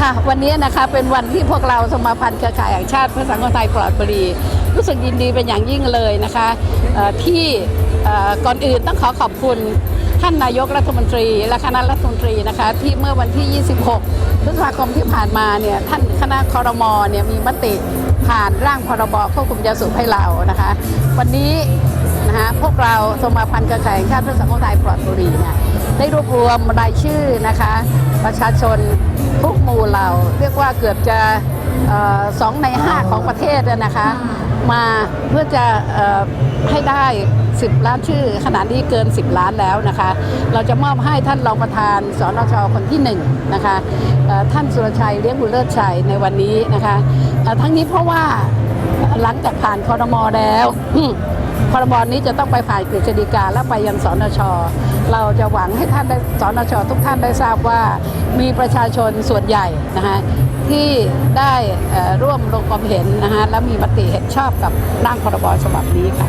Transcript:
ค่ะ วันนี้นะคะเป็นวันที่พวกเราสมาพันธ์เครือข่ายแห่งชาติพื่อสังคมไทยปลอดบุรีรู้สึกยินดีเป็นอย่างยิ่งเลยนะคะที่ก่อนอื่นต้องขอขอบคุณท่านนายกรัฐมนตรีและคณะรัฐมนตรีนะคะที่เมื่อวันที่ 26 พฤษภาคมที่ผ่านมาเนี่ยท่านคณะคอรมอเนี่ยมีมติผ่านร่างพรบควบคุมยาสูบให้เรานะคะ วันนี้นะคะพวกเราสมาพันธ์เครือข่ายแห่งชาติเพื่อสังคมไทยปลอดบุรีเนี่ยได้รวบรวมรายชื่อนะคะ ประชาชนทุกหมู่เหล่าเรียก ว่าเกือบจะสองในห้าของประเทศนะคะมาเพื่อจะให้ได้ 10 ล้านชื่อ ขณะนี้เกิน 10 ล้านแล้วนะคะ เราจะมอบให้ท่านรองประธานสนชคนที่1นะคะท่านสุรชัยเลี้ยงบุญเลิศชัยในวันนี้นะคะทั้งนี้เพราะว่าหลังจากผ่านคอรมอแล้ว พรบนี้จะต้องไปผ่านกฤษฎีกาและไปยังสนช เราจะหวังให้ท่านได้สนช ทุกท่านได้ทราบว่ามีประชาชนส่วนใหญ่นะคะที่ได้ร่วมลงความเห็นนะคะและมีมติเห็นชอบกับร่างพรบฉบับนี้ค่ะ